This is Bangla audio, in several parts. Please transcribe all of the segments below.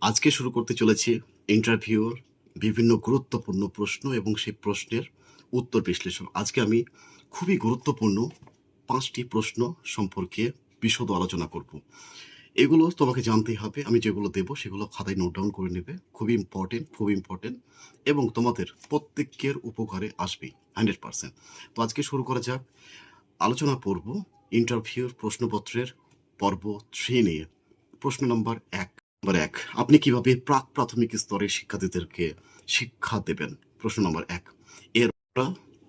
আজকে শুরু করতে চলেছি ইন্টারভিউর বিভিন্ন গুরুত্বপূর্ণ প্রশ্ন এবং সেই প্রশ্নের উত্তর বিশ্লেষণ। আজকে আমি খুবই গুরুত্বপূর্ণ পাঁচটি প্রশ্ন সম্পর্কে বিশদ আলোচনা করব। এগুলো তোমাকে জানতেই হবে। আমি যেগুলো দেব সেগুলো খাতায় নোট ডাউন করে নেবে। খুবই ইম্পর্টেন্ট খুব ইম্পর্টেন্ট এবং তোমাদের প্রত্যেকের উপকারে আসবে হান্ড্রেড পার্সেন্ট তো আজকে শুরু করা যাক। আলোচনা পর্ব ইন্টারভিউর প্রশ্নপত্রের পর্ব থ্রি নিয়ে। প্রশ্ন নম্বর এক নম্বর এক, আপনি কীভাবে প্রাক প্রাথমিক স্তরের শিক্ষার্থীদেরকে শিক্ষা দেবেন? প্রশ্ন নম্বর এক, এর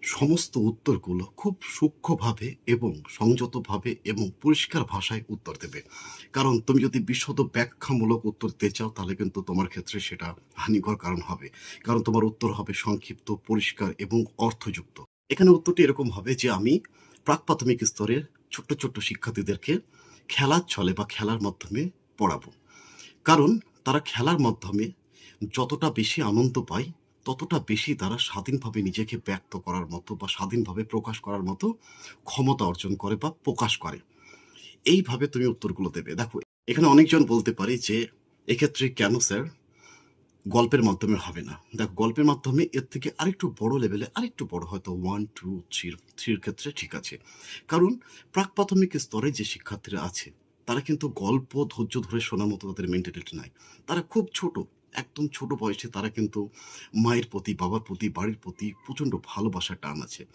সমস্ত উত্তরগুলো খুব সূক্ষ্মভাবে এবং সংযতভাবে এবং পরিষ্কার ভাষায় উত্তর দেবে। কারণ তুমি যদি বিশদ ব্যাখ্যামূলক উত্তর দিতে চাও, তাহলে কিন্তু তোমার ক্ষেত্রে সেটা হানিকর কারণ হবে। কারণ তোমার উত্তর হবে সংক্ষিপ্ত, পরিষ্কার এবং অর্থযুক্ত। এখানে উত্তরটি এরকম হবে যে আমি প্রাক প্রাথমিক স্তরের ছোট্ট ছোট্ট শিক্ষার্থীদেরকে খেলার ছলে বা খেলার মাধ্যমে পড়াবো। কারণ তারা খেলার মাধ্যমে যতটা বেশি আনন্দ পায়, ততটা বেশি তারা স্বাধীনভাবে নিজেকে ব্যক্ত করার মতো বা স্বাধীনভাবে প্রকাশ করার মতো ক্ষমতা অর্জন করে বা প্রকাশ করে। এইভাবে তুমি উত্তরগুলো দেবে। দেখো, এখানে অনেকজন বলতে পারে যে, এক্ষেত্রে কেন স্যার গল্পের মাধ্যমে হবে না? দেখো, গল্পের মাধ্যমে এর থেকে আরেকটু বড় লেভেলে আরেকটু বড় হয়তো ওয়ান টু থ্রি থ্রির ক্ষেত্রে ঠিক আছে। কারণ প্রাক প্রাথমিক স্তরে যে শিক্ষার্থীরা আছে তারা কিন্তু গল্প ধৈর্য ধরে শোনার মতো তাদের মেন্টালিটি নাই। তারা খুব ছোট, একদম ছোট বয়সে তারা কিন্তু মায়ের প্রতি, বাবার প্রতি, বাড়ির প্রতি প্রচণ্ড ভালোবাসার টান আছে।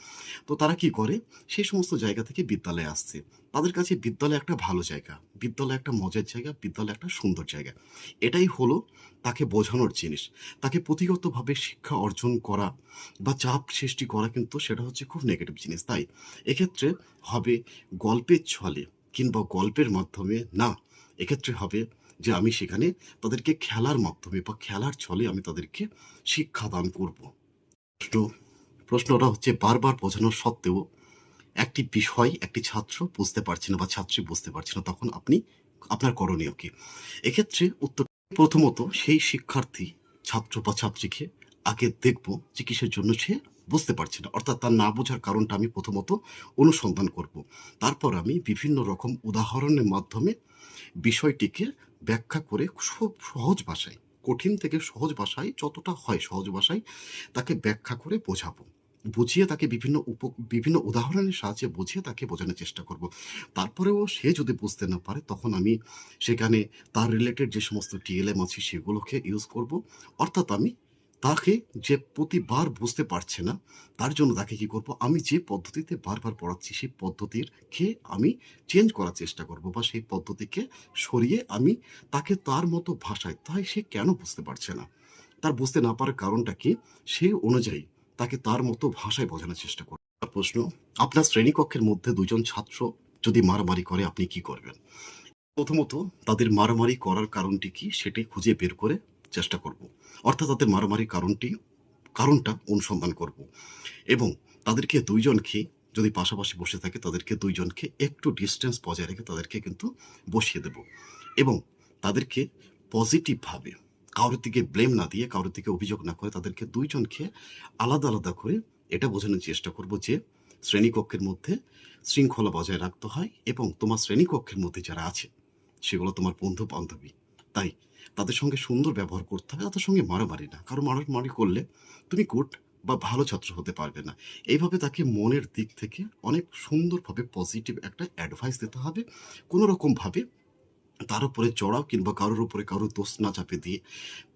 তো তারা কি করে? সেই সমস্ত জায়গা থেকে বিদ্যালয়ে আসছে। তাদের কাছে বিদ্যালয় একটা ভালো জায়গা, বিদ্যালয় একটা মজার জায়গা, বিদ্যালয় একটা সুন্দর জায়গা। এটাই হলো তাকে বোঝানোর জিনিস। তাকে প্রতিগতভাবে শিক্ষা অর্জন করা বা চাপ সৃষ্টি করা কিন্তু সেটা হচ্ছে খুব নেগেটিভ জিনিস, তাই? এক্ষেত্রে হবে গল্পের ছলে। কিংবা গল্পের মাধ্যমে, না, এক্ষেত্রে হবে যে আমি সেখানে তাদেরকে খেলার মাধ্যমে বা খেলার ছলে আমি তাদেরকে শিক্ষাদান করব। প্রশ্ন প্রশ্নটা হচ্ছে, বারবার বোঝানোর সত্ত্বেও একটি বিষয় একটি ছাত্র বুঝতে পারছে না বা ছাত্রী বুঝতে পারছে না, তখন আপনি, আপনার করণীয় কি? এক্ষেত্রে উত্তর প্রথমত সেই শিক্ষার্থী, ছাত্র বা ছাত্রীকে আগে দেখব যে কিসের জন্য সে বুঝতে পারছি না। অর্থাৎ তার না বোঝার কারণটা আমি প্রথমত অনুসন্ধান করব। তারপর আমি বিভিন্ন রকম উদাহরণের মাধ্যমে বিষয়টিকে ব্যাখ্যা করে খুব সহজ ভাষায়, কঠিন থেকে সহজ ভাষায়, যতটা হয় সহজ ভাষায়, তাকে ব্যাখ্যা করে বোঝাবো। বুঝিয়ে তাকে বিভিন্ন উপ, বিভিন্ন উদাহরণের সাহায্যে বুঝিয়ে তাকে বোঝানোর চেষ্টা করব। তারপরেও সে যদি বুঝতে না পারে, তখন আমি সেখানে তার রিলেটেড যে সমস্ত টিএলএম আছে সেগুলোকে ইউজ করব। অর্থাৎ আমি তাকে যে প্রতিবার বুঝতে পারছে না, তার জন্য তাকে কি করব? আমি যে পদ্ধতিতে বারবার পড়াচ্ছি, সেই পদ্ধতির কে আমি চেঞ্জ করার চেষ্টা করব বা সেই পদ্ধতিকে সরিয়ে আমি তাকে তার মতো ভাষায়, তাই সে কেন বুঝতে পারছে না? তার বুঝতে না পারার কারণটা কি? সেই অনুযায়ী তাকে তার মতো ভাষায় বোঝানোর চেষ্টা করব। প্রশ্ন, আপনার শ্রেণীকক্ষের মধ্যে দুজন ছাত্র যদি মারামারি করে, আপনি কি করবেন? প্রথমত, তাদের মারামারি করার কারণটি কি? সেটি খুঁজে বের করে চেষ্টা করব। অর্থাৎ তাদের মারামারির কারণটি, কারণটা অনুসন্ধান করব। এবং তাদেরকে দুইজনকে যদি পাশাপাশি বসে থাকে, তাদেরকে দুইজনকে একটু ডিস্টেন্স বজায় রেখে তাদেরকে কিন্তু বসিয়ে দেব। এবং তাদেরকে পজিটিভভাবে কারোর দিকে ব্লেম না দিয়ে, কারোর দিকে অভিযোগ না করে তাদেরকে দুইজনকে আলাদা আলাদা করে এটা বোঝানোর চেষ্টা করব যে শ্রেণীকক্ষের মধ্যে শৃঙ্খলা বজায় রাখতে হয় এবং তোমার শ্রেণীকক্ষের মধ্যে যারা আছে, সেগুলো তোমার বন্ধু বান্ধবী তাই তাদের সঙ্গে সুন্দর ব্যবহার করতে হবে, তাদের সঙ্গে মারামারি না। কারণ মারামারি করলে তুমি গুড বা ভালো ছাত্র হতে পারবে না। এইভাবে তাকে মনের দিক থেকে অনেক সুন্দরভাবে পজিটিভ একটা অ্যাডভাইস দিতে হবে। কোনো রকমভাবে তার উপরে চড়াও কিংবা কারোর উপরে কারোর দোষ না চাপে দিয়ে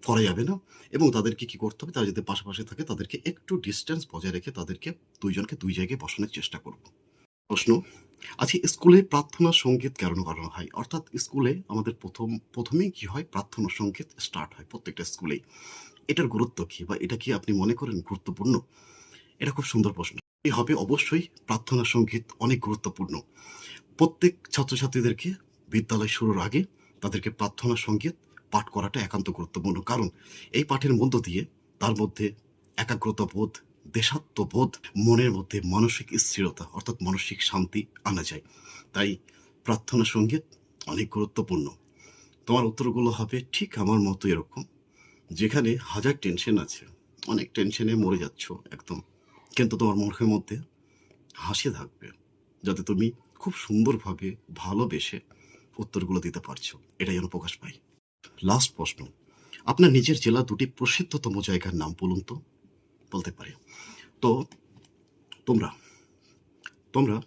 করা যাবে না এবং তাদেরকে কি করতে হবে, তারা যদি পাশাপাশি থাকে তাদেরকে একটু ডিস্টেন্স বজায় রেখে তাদেরকে দুইজনকে দুই জায়গায় বসানোর চেষ্টা করব। প্রশ্ন আচ্ছা স্কুলে প্রার্থনা সংগীত কেন করানো হয়? অর্থাৎ স্কুলে আমাদের প্রথম, প্রথমেই কি হয়? প্রার্থনা সংগীত স্টার্ট হয় প্রত্যেকটা স্কুলেই। এটার গুরুত্ব কি বা এটা কি আপনি মনে করেন গুরুত্বপূর্ণ? এটা খুব সুন্দর প্রশ্ন। এই হবে অবশ্যই প্রার্থনা সংগীত অনেক গুরুত্বপূর্ণ। প্রত্যেক ছাত্রছাত্রীদেরকে বিদ্যালয় শুরুর আগে তাদেরকে প্রার্থনা সংগীত পাঠ করাটা একান্ত গুরুত্বপূর্ণ। কারণ এই পাঠের মধ্য দিয়ে তার মধ্যে একাগ্রতা বোধ দেশাত্মবোধ মনের মধ্যে মানসিক স্থিরতা অর্থাৎ মানসিক শান্তি আনা যায়। তাই প্রার্থনা সংগীত অনেক গুরুত্বপূর্ণ। তোমার উত্তরগুলো হবে, ঠিক আমার মতো এরকম। যেখানে হাজার টেনশন আছে, অনেক টেনশনে মরে যাচ্ছ একদম। কিন্তু তোমার মুখের মধ্যে হাসি থাকবে, যাতে তুমি খুব সুন্দরভাবে ভালোবেসে উত্তরগুলো দিতে পারছ। এটাই যেন প্রকাশ পাই। লাস্ট প্রশ্ন, আপনার নিজের জেলা দুটি প্রসিদ্ধতম জায়গার নাম বলুন তো? বলতে পারি। তো তোমরা তোমরা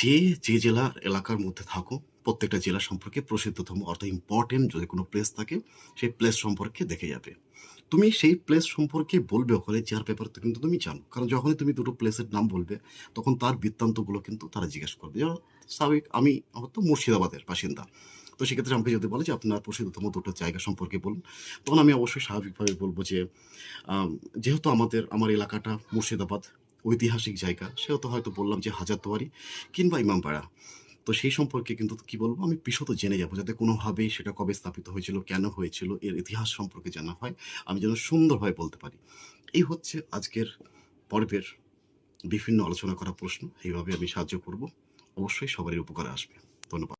যে যে জেলার এলাকার মধ্যে থাকো, প্রত্যেকটা জেলা সম্পর্কে প্রসিদ্ধতম অর্থাৎ ইম্পর্টেন্ট যদি কোনো প্লেস থাকে, সেই প্লেস সম্পর্কে দেখে যাবে। তুমি সেই প্লেস সম্পর্কে বলবে ওখানে, যার ব্যাপারে তো কিন্তু তুমি জানো। কারণ যখনই তুমি দুটো প্লেসের নাম বলবে, তখন তার বৃত্তান্তগুলো কিন্তু তারা জিজ্ঞেস করবে। স্বাভাবিক, আমি হয়তো মুর্শিদাবাদের বাসিন্দা। তো সেক্ষেত্রে আমাকে যদি বলে যে আপনার প্রসিদ্ধতম দুটো জায়গা সম্পর্কে বলুন। তখন আমি অবশ্যই স্বাভাবিকভাবে বলব যে যেহেতু আমাদের, আমার এলাকাটা মুর্শিদাবাদ, ঐতিহাসিক জায়গা, সেহেতু হয়তো বললাম যে হাজারদুয়ারি কিংবা ইমামপাড়া তো সেই সম্পর্কে কিন্তু কি বলব, আমি বিশদ জেনে যাব যাতে কোনোভাবেই সেটা কবে স্থাপিত হয়েছিল, কেন হয়েছিল, এর ইতিহাস সম্পর্কে জানা হয়, আমি যেন সুন্দরভাবে বলতে পারি। এই হচ্ছে আজকের পর্বের বিভিন্ন আলোচনা করা প্রশ্ন, এইভাবে আমি সাহায্য করব। অবশ্যই সবারই উপকারে আসবে। ধন্যবাদ।